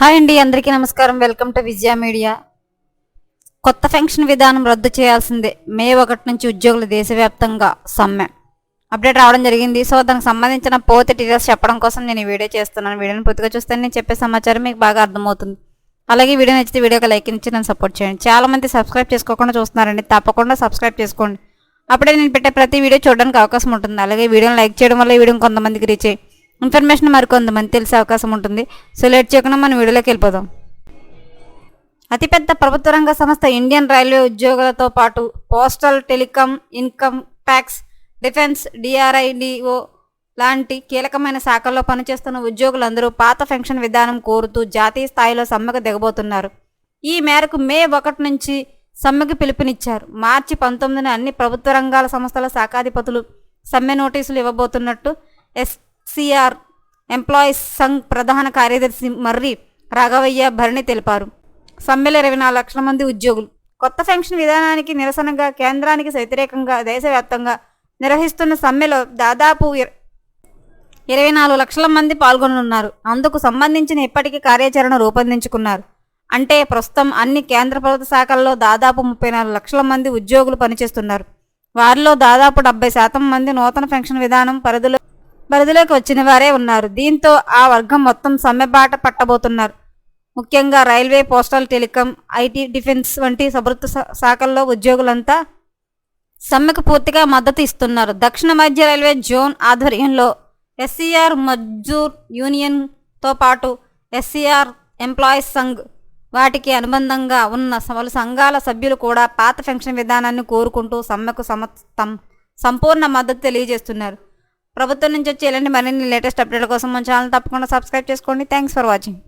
Hi అండి అందరికీ నమస్కారం. Welcome to Vijaya media. కొత్త పెన్షన్ విధానం రద్దు చేయాల్సిందే. మే ఒకటి నుంచి ఉద్యోగులు దేశవ్యాప్తంగా సమ్మె. అప్డేట్ రావడం జరిగింది. సో దానికి సంబంధించిన పోతే డీటెయిల్స్ చెప్పడం కోసం నేను ఈ వీడియో చేస్తున్నాను. వీడియోని పూర్తిగా చూస్తే నేను చెప్పే సమాచారం మీకు బాగా అర్థమవుతుంది. అలాగే వీడియో నచ్చితే వీడియోకి లైక్ ఇచ్చి నన్ను సపోర్ట్ చేయండి. చాలా మంది సబ్స్క్రైబ్ చేసుకోకుండా చూస్తున్నారండి. తప్పకుండా సబ్స్క్రైబ్ చేసుకోండి. అప్పుడే నేను పెట్టే ప్రతి వీడియో చూడడానికి అవకాశం ఉంటుంది. అలాగే వీడియోని లైక్ చేయడం వల్ల వీడియో కొంతమందికి రీచ్ అయ్యి ఇన్ఫర్మేషన్ మరికొంతమంది తెలిసే అవకాశం ఉంటుంది. సో లేట్ చేయకుండా మనం వీడియోలోకి వెళ్ళిపోదాం. అతిపెద్ద ప్రభుత్వ రంగ సంస్థ ఇండియన్ రైల్వే ఉద్యోగులతో పాటు postal telecom income tax defence DRDO లాంటి కీలకమైన శాఖల్లో పనిచేస్తున్న ఉద్యోగులందరూ పాత పెన్షన్ విధానం కోరుతూ జాతీయ స్థాయిలో సమ్మెకు దిగబోతున్నారు. ఈ మేరకు మే ఒకటి నుంచి సమ్మెకు పిలుపునిచ్చారు. మార్చి పంతొమ్మిదిన అన్ని ప్రభుత్వ రంగాల సంస్థల శాఖాధిపతులు సమ్మె నోటీసులు ఇవ్వబోతున్నట్టు ఎస్ సిఆర్ ఎంప్లాయీస్ సంఘ్ ప్రధాన కార్యదర్శి మర్రి రాఘవయ్య భరణి తెలిపారు. సమ్మెలో ఇరవై నాలుగు లక్షల మంది ఉద్యోగులు. కొత్త పెన్షన్ విధానానికి నిరసనగా కేంద్రానికి వ్యతిరేకంగా దేశవ్యాప్తంగా నిర్వహిస్తున్న సమ్మెలో దాదాపు ఇర- ఇరవై నాలుగు లక్షల మంది పాల్గొనున్నారు అందుకు సంబంధించిన ఇప్పటికీ కార్యాచరణ రూపొందించుకున్నారు. అంటే ప్రస్తుతం అన్ని కేంద్ర ప్రభుత్వ శాఖల్లో దాదాపు ముప్పై నాలుగు లక్షల మంది ఉద్యోగులు పనిచేస్తున్నారు. వారిలో దాదాపు డెబ్బై శాతం మంది నూతన పెన్షన్ విధానం పరిధిలో పరిధిలోకి వచ్చిన వారే ఉన్నారు. దీంతో ఆ వర్గం మొత్తం సమ్మె బాట పట్టబోతున్నారు. ముఖ్యంగా railway postal telecom IT defence వంటి ప్రభుత్వ శా- శాఖల్లో ఉద్యోగులంతా సమ్మెకు పూర్తిగా మద్దతు ఇస్తున్నారు. దక్షిణ మధ్య రైల్వే జోన్ ఆధ్వర్యంలో ఎస్సీఆర్ మజ్దూర్ యూనియన్తో పాటు ఎస్సీఆర్ ఎంప్లాయీస్ సంఘ్ వాటికి అనుబంధంగా ఉన్న పలు సంఘాల సభ్యులు కూడా పాత పెన్షన్ విధానాన్ని కోరుకుంటూ సమ్మెకు సమ సంపూర్ణ మద్దతు తెలియజేస్తున్నారు. ప్రభుత్వం నుంచి వచ్చే ఇలాంటి మరిన్ని లేటెస్ట్ అప్డేట్ల కోసం మన ఛానల్ తప్పకుండా సబ్స్క్రైబ్ చేసుకోండి. Thanks for watching